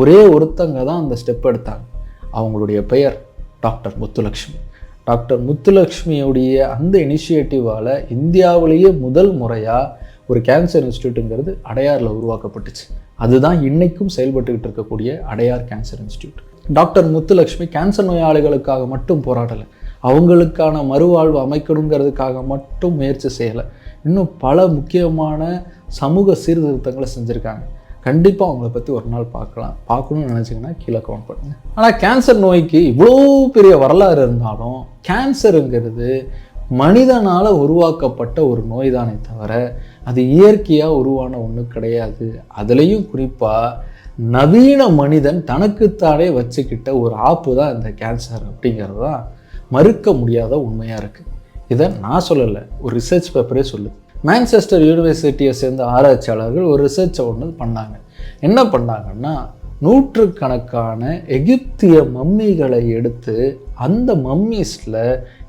ஒரே ஒருத்தங்க தான் அந்த ஸ்டெப் எடுத்தாங்க. அவங்களுடைய பெயர் டாக்டர் முத்துலக்ஷ்மி டாக்டர் முத்துலக்ஷ்மியுடைய அந்த இனிஷியேட்டிவால் இந்தியாவிலேயே முதல் முறையாக ஒரு கேன்சர் இன்ஸ்டியூட்டுங்கிறது அடையாரில் உருவாக்கப்பட்டுச்சு. அதுதான் இன்றைக்கும் செயல்பட்டுக்கிட்டு இருக்கக்கூடிய Adyar cancer institute doctor Muthulakshmi cancer நோயாளிகளுக்காக மட்டும் போராடலை. அவங்களுக்கான மறுவாழ்வு அமைக்கணுங்கிறதுக்காக மட்டும் முயற்சி செய்யலை. இன்னும் பல முக்கியமான சமூக சீர்திருத்தங்களை செஞ்சுருக்காங்க. கண்டிப்பாக அவங்கள பற்றி ஒரு நாள் பார்க்கலாம். பார்க்கணும்னு நினச்சிங்கன்னா கீழே கமெண்ட் பண்ணுங்கள் ஆனால் கேன்சர் நோய்க்கு இவ்வளோ பெரிய வரலாறு இருந்தாலும் கேன்சருங்கிறது மனிதனால் உருவாக்கப்பட்ட ஒரு நோய் தானே தவிர அது இயற்கையாக உருவான ஒன்று கிடையாது. அதுலேயும் குறிப்பாக நவீன மனிதன் தனக்குத்தானே வச்சுக்கிட்ட ஒரு ஆப்பு தான் இந்த கேன்சர் அப்படிங்கிறது தான் மறுக்க முடியாத உண்மையாக இருக்குது இதை நான் சொல்லலை ஒரு ரிசர்ச் பேப்பரே சொல்லுது. மான்செஸ்டர் யூனிவர்சிட்டியை சேர்ந்த ஆராய்ச்சியாளர்கள் ஒரு ரிசர்ச்சை ஒன்று பண்ணாங்க. என்ன பண்ணாங்கன்னா நூற்றுக்கணக்கான எகிப்திய மம்மிகளை எடுத்து அந்த மம்மிஸில்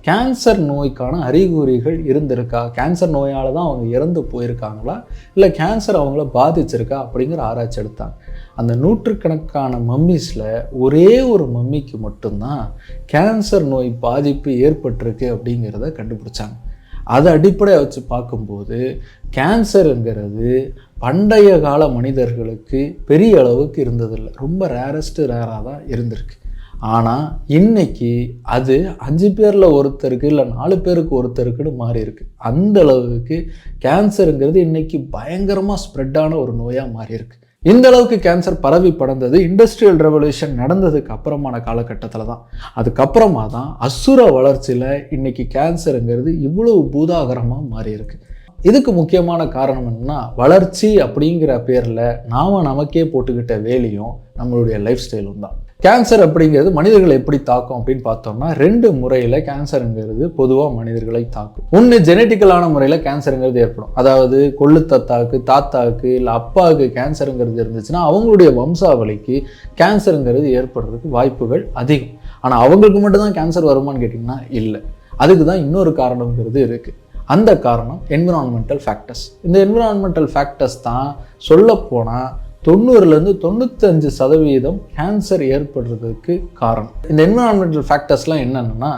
கேன்சர் நோய்க்கான அறிகுறிகள் இருந்திருக்கா? கேன்சர் நோயால் தான் அவங்க இறந்து போயிருக்காங்களா? இல்லை கேன்சர் அவங்கள பாதிச்சிருக்கா? அப்படிங்கிற ஆராய்ச்சி எடுத்தாங்க. அந்த நூற்றுக்கணக்கான மம்மிஸில் ஒரே ஒரு மம்மிக்கு மட்டும்தான் கேன்சர் நோய் பாதிப்பு ஏற்பட்டிருக்கு அப்படிங்கிறத கண்டுபிடிச்சாங்க. அதை அடிப்படையாக வச்சு பார்க்கும்போது கேன்சருங்கிறது பண்டைய கால மனிதர்களுக்கு பெரிய அளவுக்கு இருந்ததில்லை. ரொம்ப ரேரஸ்ட்டு ரேராக தான் இருந்திருக்கு. ஆனால் இன்னைக்கு அது அஞ்சு பேரில் ஒருத்தருக்கு இல்லை நாலு பேருக்கு ஒருத்தருக்குன்னு மாறி இருக்கு. அந்த அளவுக்கு கேன்சருங்கிறது இன்னைக்கு பயங்கரமாக ஸ்ப்ரெட்டான ஒரு நோயாக மாறி இருக்கு. இந்த அளவுக்கு கேன்சர் பரவி படர்ந்தது இண்டஸ்ட்ரியல் ரெவல்யூஷன் நடந்ததுக்கு அப்புறமான காலகட்டத்தில் தான். அதுக்கப்புறமா தான் அசுர வளர்ச்சியில் இன்னைக்கு கேன்சருங்கிறது இவ்வளவு பூதாகரமாக மாறி இருக்குது இதுக்கு முக்கியமான காரணம் என்னன்னா வளர்ச்சி அப்படிங்கிற பேரில் நாம் நமக்கே போட்டுக்கிட்ட வேலையும் நம்மளுடைய லைஃப் ஸ்டைலும் தான். கேன்சர் அப்படிங்கிறது மனிதர்களை எப்படி தாக்கும் அப்படின்னு பார்த்தோம்னா ரெண்டு முறையில் கேன்சருங்கிறது பொதுவாக மனிதர்களை தாக்கும். ஒன்று ஜெனட்டிக்கலான முறையில் கேன்சருங்கிறது ஏற்படும். அதாவது கொள்ளு தத்தாவுக்கு தாத்தாவுக்கு இல்லை அப்பாவுக்கு கேன்சருங்கிறது இருந்துச்சுன்னா அவங்களுடைய வம்சாவளிக்கு கேன்சருங்கிறது ஏற்படுறதுக்கு வாய்ப்புகள் அதிகம். ஆனால் அவங்களுக்கு மட்டும்தான் கேன்சர் வருமான்னு கேட்டிங்கன்னா இல்லை. அதுக்கு தான் இன்னொரு காரணங்கிறது இருக்குது அந்த காரணம் என்விரான்மெண்டல் ஃபேக்டர்ஸ் இந்த என்விரான்மெண்டல் ஃபேக்டர்ஸ் தான் சொல்லப்போனால் தொண்ணூறுலேருந்து தொண்ணூத்தஞ்சு சதவீதம் கேன்சர் ஏற்படுறதுக்கு காரணம். இந்த என்விரான்மெண்டல் ஃபேக்டர்ஸ்லாம் என்னென்னா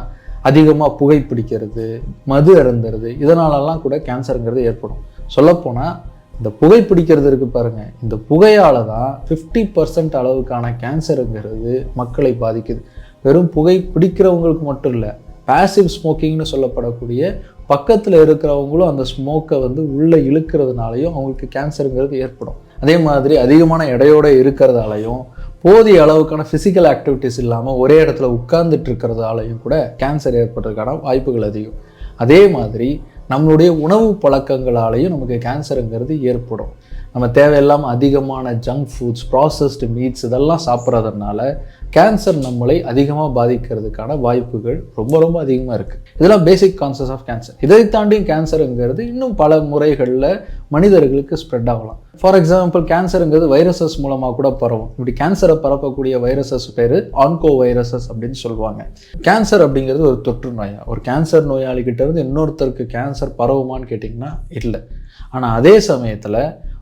அதிகமாக புகைப்பிடிக்கிறது மது அருந்துறது இதனாலலாம் கூட கேன்சருங்கிறது ஏற்படும். சொல்லப்போனால் இந்த புகை பிடிக்கிறது இருக்கு பாருங்க. இந்த புகையால் தான் ஃபிஃப்டி பர்சன்ட் அளவுக்கான கேன்சருங்கிறது மக்களை பாதிக்குது. வெறும் புகை பிடிக்கிறவங்களுக்கு மட்டும் இல்லை பாசிவ் ஸ்மோக்கிங்னு சொல்லப்படக்கூடிய பக்கத்தில் இருக்கிறவங்களும் அந்த ஸ்மோக்கை வந்து உள்ளே இழுக்கிறதுனாலையும் அவங்களுக்கு கேன்சருங்கிறது ஏற்படும். அதே மாதிரி அதிகமான எடையோட இருக்கிறதாலையும் போதிய அளவுக்கான ஃபிசிக்கல் ஆக்டிவிட்டிஸ் இல்லாமல் ஒரே இடத்துல உட்கார்ந்துட்டு இருக்கிறதாலையும் கூட கேன்சர் ஏற்படுறதுக்கான வாய்ப்புகள் அதிகம். அதே மாதிரி நம்மளுடைய உணவு பழக்கங்களாலையும் நமக்கு கேன்சருங்கிறது ஏற்படும். நம்ம தேவையில்லாமல் அதிகமான ஜங்க் ஃபுட்ஸ் ப்ராசஸ்டு மீட்ஸ் இதெல்லாம் சாப்பிட்றதுனால கேன்சர் நம்மளை அதிகமாக பாதிக்கிறதுக்கான வாய்ப்புகள் ரொம்ப ரொம்ப அதிகமாக இருக்குது இதெல்லாம் பேசிக் கான்சஸ் ஆஃப் கேன்சர் இதை தாண்டியும் கேன்சருங்கிறது இன்னும் பல முறைகளில் மனிதர்களுக்கு ஸ்ப்ரெட் ஆகலாம். ஃபார் எக்ஸாம்பிள் கேன்சருங்கிறது வைரஸஸ் மூலமாக கூட பரவும். இப்படி கேன்சரை பரப்பக்கூடிய வைரஸஸ் பேர் ஆன்கோ வைரஸஸ் அப்படின்னு சொல்லுவாங்க. கேன்சர் அப்படிங்கிறது ஒரு தொற்று நோயா. ஒரு கேன்சர் நோயாளிகிட்டேருந்து இன்னொருத்தருக்கு கேன்சர் பரவுமான்னு கேட்டிங்கன்னா இல்லை. ஆனால் அதே சமயத்தில்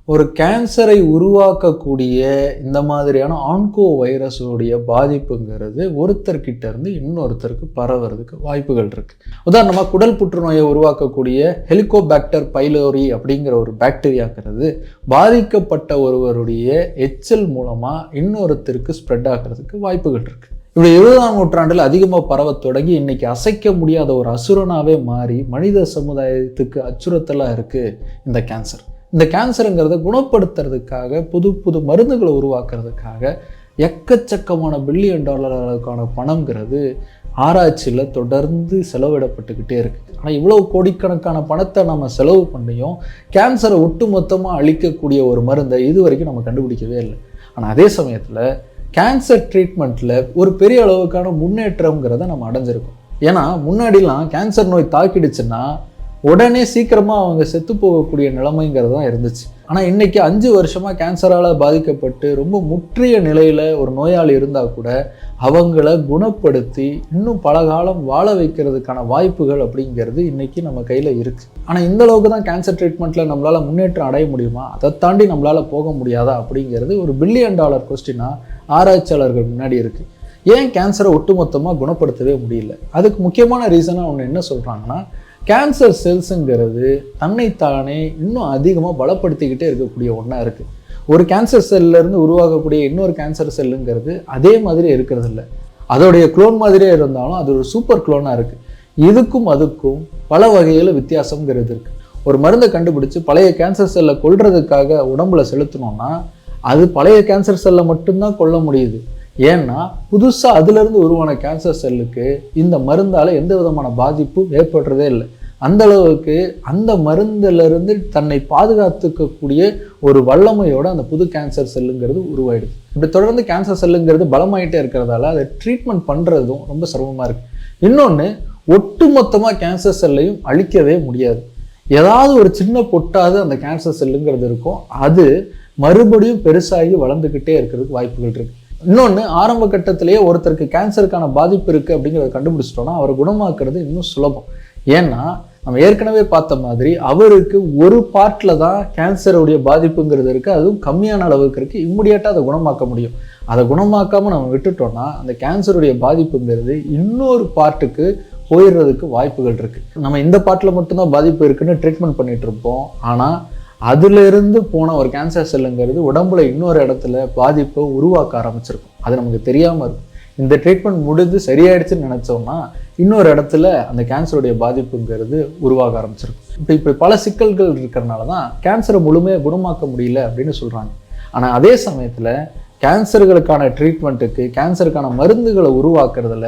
ஒரு கேன்சரை உருவாக்கக்கூடிய இந்த மாதிரியான ஆன்கோ வைரஸுடைய பாதிப்புங்கிறது ஒருத்தர்கிட்ட இருந்து இன்னொருத்தருக்கு பரவுறதுக்கு வாய்ப்புகள் இருக்குது உதாரணமாக குடல் புற்றுநோயை உருவாக்கக்கூடிய ஹெலிகோபாக்டர் பைலோரி அப்படிங்கிற ஒரு பாக்டீரியாங்கிறது பாதிக்கப்பட்ட ஒருவருடைய எச்சல் மூலமாக இன்னொருத்தருக்கு ஸ்ப்ரெட் ஆகிறதுக்கு வாய்ப்புகள் இருக்குது இப்படி இருபதாம் நூற்றாண்டில் அதிகமாக பரவ தொடங்கி இன்னைக்கு அசைக்க முடியாத ஒரு அசுரனாகவே மாறி மனித சமுதாயத்துக்கு அச்சுறுத்தலாக இருக்குது இந்த கேன்சர் இந்த கேன்சருங்கிறத குணப்படுத்துறதுக்காக புது புது மருந்துகளை உருவாக்குறதுக்காக எக்கச்சக்கமான பில்லியன் டாலர் அளவுக்கான பணங்கிறது ஆராய்ச்சியில் தொடர்ந்து செலவிடப்பட்டுக்கிட்டே இருக்குது ஆனால் இவ்வளோ கோடிக்கணக்கான பணத்தை நம்ம செலவு பண்ணியும் கேன்சரை ஒட்டுமொத்தமாக அழிக்கக்கூடிய ஒரு மருந்தை இது வரைக்கும் நம்ம கண்டுபிடிக்கவே இல்லை. ஆனால் அதே சமயத்தில் கேன்சர் ட்ரீட்மெண்ட்டில் ஒரு பெரிய அளவுக்கான முன்னேற்றம்ங்கிறத நம்ம அடைஞ்சிருக்கோம். ஏன்னா முன்னாடிலாம் கேன்சர் நோய் தாக்கிடுச்சுன்னா உடனே சீக்கிரமாக அவங்க செத்து போகக்கூடிய நிலைமைங்கிறது தான் இருந்துச்சு. ஆனால் இன்றைக்கி அஞ்சு வருஷமாக கேன்சரால் பாதிக்கப்பட்டு ரொம்ப முற்றிய நிலையில் ஒரு நோயாளி இருந்தால் கூட அவங்கள குணப்படுத்தி இன்னும் பல காலம் வாழ வைக்கிறதுக்கான வாய்ப்புகள் அப்படிங்கிறது இன்னைக்கு நம்ம கையில் இருக்குது ஆனால் இந்த அளவுக்கு தான் கேன்சர் ட்ரீட்மெண்ட்டில் நம்மளால் முன்னேற்றம் அடைய முடியுமா? அதை தாண்டி நம்மளால் போக முடியாதா? அப்படிங்கிறது ஒரு பில்லியன் டாலர் கொஸ்டினாக ஆராய்ச்சியாளர்கள் முன்னாடி இருக்குது ஏன் கேன்சரை ஒட்டுமொத்தமாக குணப்படுத்தவே முடியல? அதுக்கு முக்கியமான ரீசனாக ஒன்று என்ன சொல்கிறாங்கன்னா கேன்சர் செல்ஸுங்கிறது தன்னைத்தானே இன்னும் அதிகமாக பலப்படுத்திக்கிட்டே இருக்கக்கூடிய ஒன்றா இருக்குது ஒரு கேன்சர் செல்லேருந்து உருவாகக்கூடிய இன்னொரு கேன்சர் செல்லுங்கிறது அதே மாதிரி இருக்கிறது இல்லை அதோடைய குளோன் மாதிரியே இருந்தாலும் அது ஒரு சூப்பர் குளோனாக இருக்குது இதுக்கும் அதுக்கும் பல வகையில் வித்தியாசங்கிறது இருக்குது ஒரு மருந்தை கண்டுபிடிச்சு பழைய கேன்சர் செல்லை கொள்றதுக்காக உடம்புல செலுத்தினோம்னா அது பழைய கேன்சர் செல்லை மட்டும்தான் கொல்ல முடியுது. ஏன்னா புதுசாக அதுலேருந்து உருவான கேன்சர் செல்லுக்கு இந்த மருந்தால் எந்த விதமான பாதிப்பும் ஏற்படுறதே இல்லை. அந்த அளவுக்கு அந்த மருந்திலிருந்து தன்னை பாதுகாத்துக்கக்கூடிய ஒரு வல்லமையோட அந்த புது கேன்சர் செல்லுங்கிறது உருவாயிடுது. இப்படி தொடர்ந்து கேன்சர் செல்லுங்கிறது பலமாயிட்டே இருக்கிறதால அதை ட்ரீட்மெண்ட் பண்ணுறதும் ரொம்ப சிரமமாக இருக்குது இன்னொன்று ஒட்டுமொத்தமாக கேன்சர் செல்லையும் அழிக்கவே முடியாது. ஏதாவது ஒரு சின்ன பொட்டாவது அந்த கேன்சர் செல்லுங்கிறது இருக்கும். அது மறுபடியும் பெருசாகி வளர்ந்துக்கிட்டே இருக்கிறதுக்கு வாய்ப்புகள் இருக்குது இன்னொன்று ஆரம்ப கட்டத்திலேயே ஒருத்தருக்கு கேன்சருக்கான பாதிப்பு இருக்குது அப்படிங்கிறத கண்டுபிடிச்சிட்டோம்னா அவரை குணமாக்குறது இன்னும் சுலபம். ஏன்னா நம்ம ஏற்கனவே பார்த்த மாதிரி அவருக்கு ஒரு பார்ட்டில் தான் கேன்சருடைய பாதிப்புங்கிறது இருக்குது அதுவும் கம்மியான அளவுக்கு இருக்குது இம்மிடியட்டாக அதை குணமாக்க முடியும். அதை குணமாக்காமல் நம்ம விட்டுட்டோம்னா அந்த கேன்சருடைய பாதிப்புங்கிறது இன்னொரு பார்ட்டுக்கு போயிடுறதுக்கு வாய்ப்புகள் இருக்குது நம்ம இந்த பார்ட்டில் மட்டும்தான் பாதிப்பு இருக்குன்னு ட்ரீட்மெண்ட் பண்ணிகிட்ருப்போம் இருப்போம். ஆனால் அதிலிருந்து போன ஒரு கேன்சர் செல்லுங்கிறது உடம்புல இன்னொரு இடத்துல பாதிப்பை உருவாக்க ஆரம்பிச்சிருக்கும். அது நமக்கு தெரியாமல் இருக்கும். இந்த ட்ரீட்மெண்ட் முடிஞ்சு சரியாயிடுச்சுன்னு நினச்சோம்னா இன்னொரு இடத்துல அந்த கேன்சருடைய பாதிப்புங்கிறது உருவாக ஆரம்பிச்சிருக்கும். இப்போ இப்போ பல சிக்கல்கள் இருக்கிறனால தான் கேன்சரை முழுமையாக குணமாக்க முடியல அப்படின்னு சொல்கிறாங்க ஆனால் அதே சமயத்தில் கேன்சர்களுக்கான ட்ரீட்மெண்ட்டுக்கு கேன்சருக்கான மருந்துகளை உருவாக்குறதுல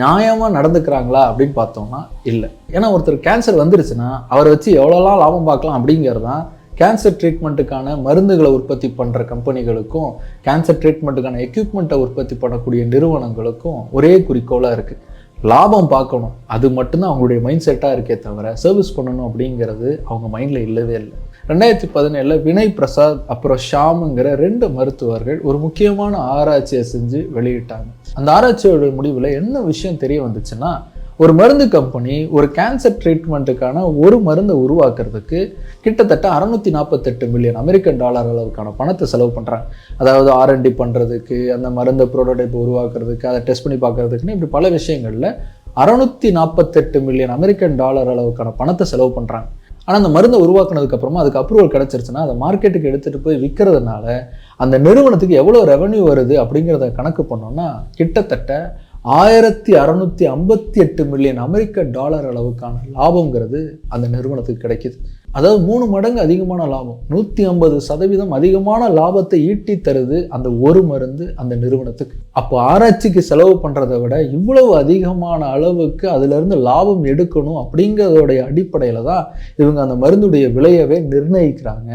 நியாயமாக நடந்துக்கிறாங்களா அப்படின்னு பார்த்தோம்னா இல்லை. ஏன்னா ஒருத்தர் கேன்சர் வந்துருச்சுன்னா அவரை வச்சு எவ்வளோலாம் லாபம் பார்க்கலாம் அப்படிங்கிறது தான் கேன்சர் ட்ரீட்மெண்ட்டுக்கான மருந்துகளை உற்பத்தி பண்ணுற கம்பெனிகளுக்கும் கேன்சர் ட்ரீட்மெண்ட்டுக்கான எக்யூப்மெண்ட்டை உற்பத்தி பண்ணக்கூடிய நிறுவனங்களுக்கும் ஒரே குறிக்கோளாக இருக்குது லாபம் பார்க்கணும். அது மட்டும்தான் அவங்களுடைய மைண்ட் செட்டாக இருக்கே தவிர சர்வீஸ் பண்ணணும் அப்படிங்கிறது அவங்க மைண்டில் இல்லவே இல்லை. ரெண்டாயிரத்தி பதினேழில் வினய் பிரசாத் அப்புறம் ஷாமுங்கிற ரெண்டு மருத்துவர்கள் ஒரு முக்கியமான ஆராய்ச்சியை செஞ்சு வெளியிட்டாங்க. அந்த ஆராய்ச்சியோட முடிவில் என்ன விஷயம் தெரிய வந்துச்சுன்னா ஒரு மருந்து கம்பெனி ஒரு கேன்சர் ட்ரீட்மெண்ட்டுக்கான ஒரு மருந்தை உருவாக்குறதுக்கு கிட்டத்தட்ட அறநூற்றி நாற்பத்தெட்டு மில்லியன் அமெரிக்கன் டாலர் அளவுக்கான பணத்தை செலவு பண்ணுறாங்க அதாவது ஆர்என்டி பண்ணுறதுக்கு அந்த மருந்தை ப்ரோட்டோடைப் உருவாக்குறதுக்கு அதை டெஸ்ட் பண்ணி பார்க்கறதுக்குன்னு இப்படி பல விஷயங்களில் அறநூற்றி நாற்பத்தெட்டு மில்லியன் அமெரிக்கன் டாலர் அளவுக்கான பணத்தை செலவு பண்ணுறாங்க ஆனால் அந்த மருந்தை உருவாக்குனதுக்கு அப்புறமா அதுக்கு அப்ரூவல் கிடச்சிருச்சுன்னா அதை மார்க்கெட்டுக்கு எடுத்துகிட்டு போய் விற்கிறதுனால அந்த நிறுவனத்துக்கு எவ்வளோ ரெவன்யூ வருது அப்படிங்கிறத கணக்கு பண்ணோம்னா கிட்டத்தட்ட ஆயிரத்தி அறநூற்றி ஐம்பத்தி எட்டு மில்லியன் அமெரிக்க டாலர் அளவுக்கான லாபங்கிறது அந்த நிறுவனத்துக்கு கிடைக்கிது. அதாவது மூணு மடங்கு அதிகமான லாபம். நூற்றி ஐம்பது சதவீதம் அதிகமான லாபத்தை ஈட்டி தருது அந்த ஒரு மருந்து அந்த நிறுவனத்துக்கு. அப்போ ஆராய்ச்சிக்கு செலவு பண்ணுறதை விட இவ்வளவு அதிகமான அளவுக்கு அதிலிருந்து லாபம் எடுக்கணும் அப்படிங்கிறதோடைய அடிப்படையில் தான் இவங்க அந்த மருந்துடைய விலையவே நிர்ணயிக்கிறாங்க.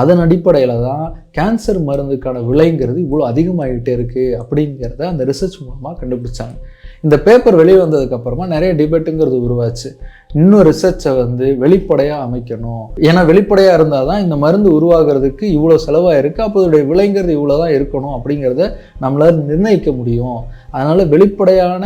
அதன் அடிப்படையில் தான் கேன்சர் மருந்துக்கான விலைங்கிறது இவ்வளோ அதிகமாகிட்டே இருக்குது அப்படிங்கிறத அந்த ரிசர்ச் மூலமாக கண்டுபிடிச்சாங்க. இந்த பேப்பர் வெளியே வந்ததுக்கப்புறமா நிறைய டிபேட்டுங்கிறது உருவாச்சு. இன்னும் ரிசர்ச்சை வந்து வெளிப்படையாக அமைக்கணும். ஏன்னா வெளிப்படையாக இருந்தால் தான் இந்த மருந்து உருவாகிறதுக்கு இவ்வளோ செலவாக இருக்குது அப்போ இதோடைய விலைங்கிறது இவ்வளோ தான் இருக்கணும் அப்படிங்கிறத நம்மளால் நிர்ணயிக்க முடியும். அதனால் வெளிப்படையான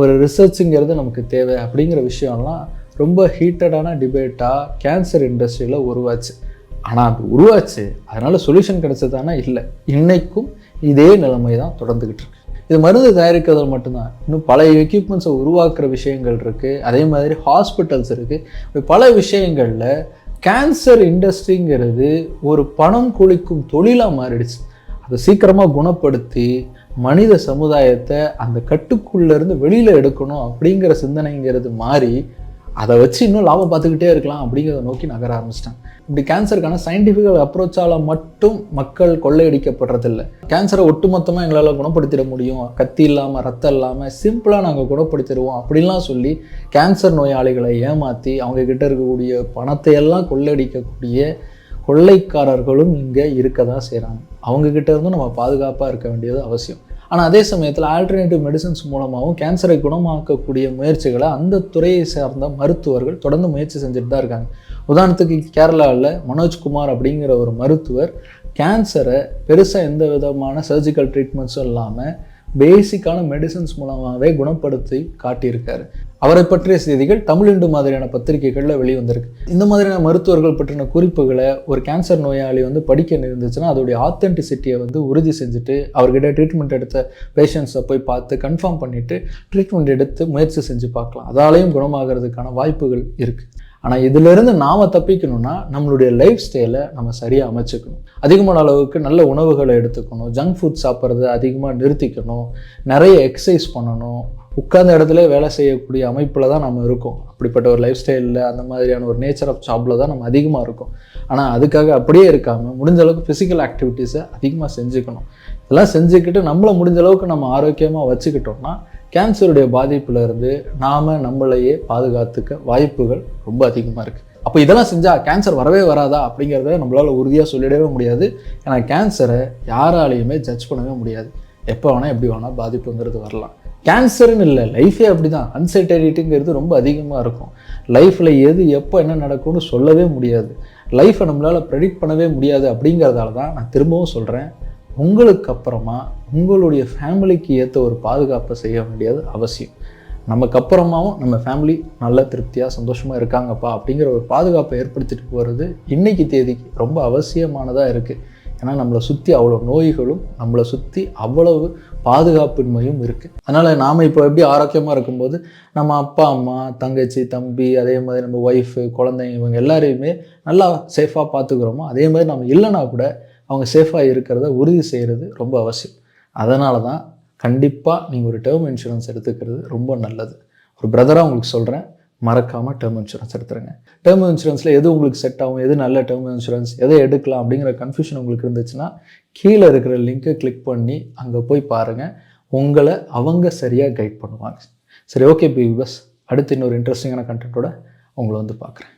ஒரு ரிசர்ச்சுங்கிறது நமக்கு தேவை அப்படிங்கிற விஷயம்லாம் ரொம்ப ஹீட்டடான டிபேட்டாக கேன்சர் இண்டஸ்ட்ரியில் உருவாச்சு. ஆனால் அது உருவாச்சு. அதனால் சொல்யூஷன் கிடைச்சதானா? இல்லை. இன்றைக்கும் இதே நிலைமை தான் தொடர்ந்துக்கிட்டு இருக்கு. இது மருந்து தயாரிக்கிறதுல மட்டும்தான். இன்னும் பல எக்யூப்மெண்ட்ஸை உருவாக்குற விஷயங்கள் இருக்குது அதே மாதிரி ஹாஸ்பிட்டல்ஸ் இருக்குது இப்படி பல விஷயங்களில் கேன்சர் இண்டஸ்ட்ரிங்கிறது ஒரு பணம் குளிக்கும் தொழிலாக மாறிடுச்சு. அதை சீக்கிரமாக குணப்படுத்தி மனித சமுதாயத்தை அந்த கட்டுக்குள்ளேருந்து வெளியில் எடுக்கணும் அப்படிங்கிற சிந்தனைங்கிறது மாறி அதை வச்சு இன்னும் லாபம் பார்த்துக்கிட்டே இருக்கலாம் அப்படிங்கிறத நோக்கி நகர ஆரம்பிச்சிட்டாங்க இப்படி கேன்சருக்கான சயின்டிஃபிக்கல் அப்ரோச்சால் மட்டும் மக்கள் கொள்ளையடிக்கப்படுறதில்ல. கேன்சரை ஒட்டுமொத்தமாக எங்களால் குணப்படுத்திட முடியும். கத்தி இல்லாமல் ரத்தம் இல்லாமல் சிம்பிளாக நாங்கள் குணப்படுத்திடுவோம் அப்படின்லாம் சொல்லி கேன்சர் நோயாளிகளை ஏமாற்றி அவங்கக்கிட்ட இருக்கக்கூடிய பணத்தை எல்லாம் கொள்ளையடிக்கக்கூடிய கொள்ளைக்காரர்களும் இங்கே இருக்க தான் செய்கிறாங்க அவங்கக்கிட்ட இருந்தும் நம்ம பாதுகாப்பாக இருக்க வேண்டியது அவசியம். ஆனால் அதே சமயத்தில் ஆல்டர்னேட்டிவ் மெடிசன்ஸ் மூலமாகவும் கேன்சரை குணமாக்கக்கூடிய முயற்சிகளை அந்த துறையை சார்ந்த மருத்துவர்கள் தொடர்ந்து முயற்சி செஞ்சுட்டு தான் இருக்காங்க. உதாரணத்துக்கு கேரளாவில் மனோஜ்குமார் அப்படிங்கிற ஒரு மருத்துவர் கேன்சரை பெருசாக எந்த விதமான சர்ஜிக்கல் ட்ரீட்மெண்ட்ஸும் இல்லாமல் பேசிக்கான மெடிசன்ஸ் மூலமாகவே குணப்படுத்தி காட்டியிருக்காரு. அவரை பற்றிய செய்திகள் தமிழிண்டு மாதிரியான பத்திரிகைகளில் வெளிவந்திருக்கு. இந்த மாதிரியான மருத்துவர்கள் பற்றின குறிப்புகளை ஒரு கேன்சர் நோயாளி வந்து படிக்க இருந்துச்சுன்னா அதோடைய ஆத்தென்டிசிட்டியை வந்து உறுதி செஞ்சுட்டு அவர்கிட்ட ட்ரீட்மெண்ட் எடுத்த பேஷண்ட்ஸை போய் பார்த்து கன்ஃபார்ம் பண்ணிவிட்டு ட்ரீட்மெண்ட் எடுத்து முயற்சி செஞ்சு பார்க்கலாம். அதாலையும் குணமாகிறதுக்கான வாய்ப்புகள் இருக்குது ஆனால் இதிலிருந்து நாம் தப்பிக்கணும்னா நம்மளுடைய லைஃப் ஸ்டைலை நம்ம சரியாக அமைச்சுக்கணும். அதிகமான அளவுக்கு நல்ல உணவுகளை எடுத்துக்கணும். ஜங்க் ஃபுட் சாப்பிட்றத அதிகமாக நிறுத்திக்கணும். நிறைய எக்ஸசைஸ் பண்ணணும். உட்கார்ந்த இடத்துல வேலை செய்யக்கூடிய அமைப்பில் தான் நம்ம இருக்கோம். அப்படிப்பட்ட ஒரு லைஃப் ஸ்டைலில் அந்த மாதிரியான ஒரு நேச்சர் ஆஃப் ஜாப்பில் தான் நம்ம அதிகமாக இருக்கோம். ஆனால் அதுக்காக அப்படியே இருக்காமல் முடிஞ்ச அளவுக்கு ஃபிசிக்கல் ஆக்டிவிட்டீஸை அதிகமாக செஞ்சுக்கணும். இதெல்லாம் செஞ்சுக்கிட்டு நம்மளை முடிஞ்ச அளவுக்கு நம்ம ஆரோக்கியமாக வச்சுக்கிட்டோம்னா கேன்சருடைய பாதிப்புலேருந்து நாம் நம்மளையே பாதுகாத்துக்க வாய்ப்புகள் ரொம்ப அதிகமாக இருக்குது அப்போ இதெல்லாம் செஞ்சால் கேன்சர் வரவே வராதா? அப்படிங்கிறத நம்மளால் உறுதியாக சொல்லிடவே முடியாது. ஏன்னா கேன்சரை யாராலையுமே ஜட்ஜ் பண்ணவே முடியாது. எப்போ வேணால் எப்படி வேணால் பாதிப்புங்கிறது வரலாம். கேன்சர்னு இல்லை லைஃபே அப்படி தான் அன்சர்டனிட்டிங்கிறது ரொம்ப அதிகமாக இருக்கும். லைஃப்பில் எது எப்போ என்ன நடக்கும்னு சொல்லவே முடியாது. லைஃப்பை நம்மளால் ப்ரெடிக்ட் பண்ணவே முடியாது அப்படிங்கிறதால தான் நான் திரும்பவும் சொல்கிறேன் உங்களுக்கு அப்புறமா உங்களுடைய ஃபேமிலிக்கு ஏற்ற ஒரு பாதுகாப்பை செய்ய வேண்டியது அவசியம். நமக்கு அப்புறமாவும் நம்ம ஃபேமிலி நல்ல திருப்தியாக சந்தோஷமாக இருக்காங்கப்பா அப்படிங்கிற ஒரு பாதுகாப்பை ஏற்படுத்திட்டு போகிறது இன்னைக்கு தேதிக்கு ரொம்ப அவசியமானதாக இருக்குது ஏன்னா நம்மளை சுற்றி அவ்வளோ நோய்களும் நம்மளை சுற்றி அவ்வளவு பாதுகாப்பின்மையும் இருக்குது அதனால் நாம் இப்போ எப்படி ஆரோக்கியமாக இருக்கும்போது நம்ம அப்பா அம்மா தங்கச்சி தம்பி அதே மாதிரி நம்ம ஒய்ஃபு குழந்தைங்க இவங்க எல்லாரையுமே நல்லா சேஃபாக பார்த்துக்கிறோமோ அதே மாதிரி நம்ம இல்லைனா கூட அவங்க சேஃபாக இருக்கிறத உறுதி செய்கிறது ரொம்ப அவசியம். அதனால தான் கண்டிப்பாக நீங்கள் ஒரு டேர்ம் இன்சூரன்ஸ் எடுத்துக்கிறது ரொம்ப நல்லது. ஒரு பிரதராக உங்களுக்கு சொல்கிறேன் மறக்காமல் டேர்ம் இன்சூரன்ஸ் எடுத்துருங்க. டேர்ம் இன்சூரன்ஸில் எது உங்களுக்கு செட் ஆகும் எது நல்ல டேர்ம் இன்சூரன்ஸ் எதை எடுக்கலாம் அப்படிங்கிற கன்ஃபியூஷன் உங்களுக்கு இருந்துச்சுன்னா கீழே இருக்கிற லிங்க்கை கிளிக் பண்ணி அங்கே போய் பாருங்கள் உங்களை அவங்க சரியாக கைட் பண்ணுவாங்க. சரி ஓகே பி பஸ் அடுத்து இன்னொரு இன்ட்ரெஸ்டிங்கான கண்டென்ட்டோட உங்களை வந்து பார்க்குறேன்.